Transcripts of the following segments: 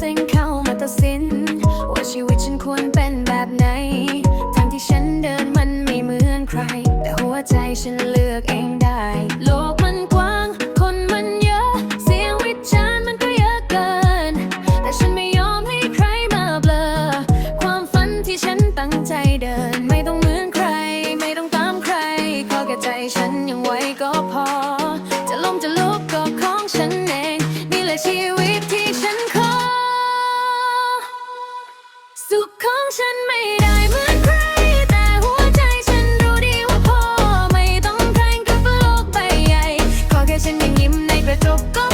สิ่งเข้ามาตัดสิน ว่าชีวิตฉันควรเป็นแบบไหน ทางที่ฉันเดินมันไม่เหมือนใคร แต่หัวใจฉันเลือกเองได้ โลกมันกว้าง คนมันเยอะ เสียงวิจารณ์มันก็เยอะเกิน แต่ฉันไม่ยอมให้ใครมาเบลอ ความฝันที่ฉันตั้งใจเดิน ไม่ต้องเหมือนใคร ไม่ต้องตามใครขอแค่ใจฉันยัง ฉันไม่ได้เหมือนใคร แต่หัวใจฉันรู้ดีว่าพอ ไม่ต้องแข่งกับโลกใบใหญ่ ขอแค่ฉันยังยิ้มในกระจกก็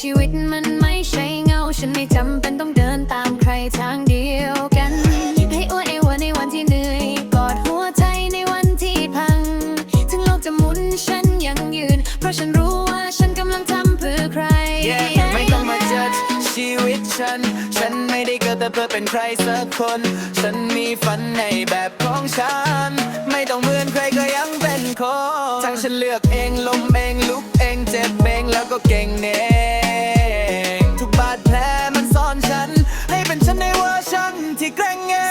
ชีวิตมันไม่ใช่เงา ฉันไม่จำเป็นต้องเดินตามใครทางเดียวกัน ให้อ้วนไอ้วันในวันที่เหนื่อยกอดหัวใจในวันที่พัง ถึงโลกจะหมุนฉันยังยืน เพราะฉันรู้ว่าฉันกำลังทำเพื่อใคร Yeah ไม่ต้องมาจัดชีวิตฉัน ฉันไม่ได้เกิดแต่เพื่อเป็นใครสักคน ฉันมีฝันในแบบของฉัน ไม่ต้องเหมือนใครก็ยังเป็นคนทั้งฉันเลือกเองล้มเองลุกเองเจ็บเองแล้วก็เก่งเอง chiclengue.